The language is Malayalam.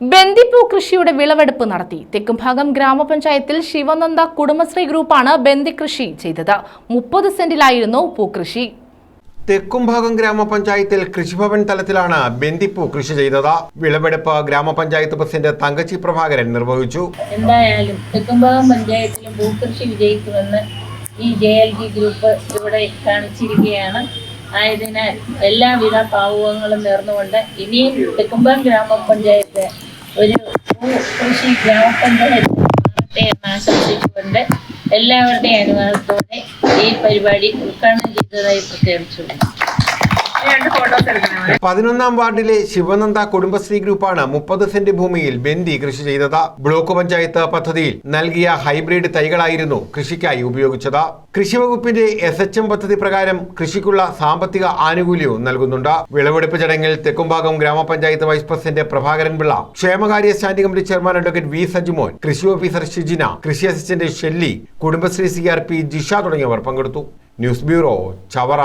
ബന്ദിപ്പൂ കൃഷിയുടെ വിളവെടുപ്പ് നടത്തി. തെക്കുംഭാഗം ഗ്രാമപഞ്ചായത്തിൽ ശിവനന്ദ കുടുംബശ്രീ ഗ്രൂപ്പാണ് ബന്ദി കൃഷി ചെയ്തത്. മുപ്പത് സെന്റിലായിരുന്നു പൂക്കൃഷി. തെക്കുംഭാഗം ഗ്രാമപഞ്ചായത്തിൽ കൃഷിഭവൻ തലത്തിലാണ് ബന്ദിപ്പൂ കൃഷി ചെയ്തത്. വിളവെടുപ്പ് ഗ്രാമപഞ്ചായത്ത് പ്രസിഡന്റ് തങ്കച്ചി പ്രഭാകരൻ നിർവഹിച്ചു. എന്തായാലും തെക്കുംഭാഗം പഞ്ചായത്തിലും പൂക്കൃഷി വിജയിക്കുമെന്ന് ഈ ജെ എൽ ജി ഗ്രൂപ്പ് ഇവിടെ കാണിച്ചിരിക്കുകയാണ്. ആയതിനാൽ എല്ലാവിധ ഭാവുകങ്ങളും നേർന്നുകൊണ്ട് ഇനിയും തെക്കുംഭാഗം ഗ്രാമപഞ്ചായത്ത് ഒരു കൃഷി ഗ്രാമപഞ്ചായത്ത് മാറട്ടെ എല്ലാവരുടെയും അനുവാദത്തോടെ ഈ പരിപാടി ഉദ്ഘാടനം ചെയ്തതായി പ്രഖ്യാപിച്ചു പതിനൊന്നാം വാർഡിലെ ശിവനന്ദ കുടുംബശ്രീ ഗ്രൂപ്പാണ് മുപ്പത് സെന്റ് ഭൂമിയിൽ ബെന്തി കൃഷി ചെയ്തത്. ബ്ലോക്ക് പഞ്ചായത്ത് പദ്ധതിയിൽ നൽകിയ ഹൈബ്രിഡ് തൈകളായിരുന്നു കൃഷിക്കായി ഉപയോഗിച്ചത്. കൃഷി വകുപ്പിന്റെ എസ് എച്ച് എം പദ്ധതി പ്രകാരം കൃഷിക്കുള്ള സാമ്പത്തിക ആനുകൂല്യവും നൽകുന്നുണ്ട്. വിളവെടുപ്പ് ചടങ്ങിൽ തെക്കുംഭാഗം ഗ്രാമപഞ്ചായത്ത് വൈസ് പ്രസിഡന്റ് പ്രഭാകരൻ പിള്ള ക്ഷേമകാര്യ standing committee chairman advocate V Sajimon കൃഷി ഓഫീസർ ഷിജിന കൃഷി assistant Shelly Kudumbashree C R P Jisha തുടങ്ങിയവർ പങ്കെടുത്തു. News bureau Chavara.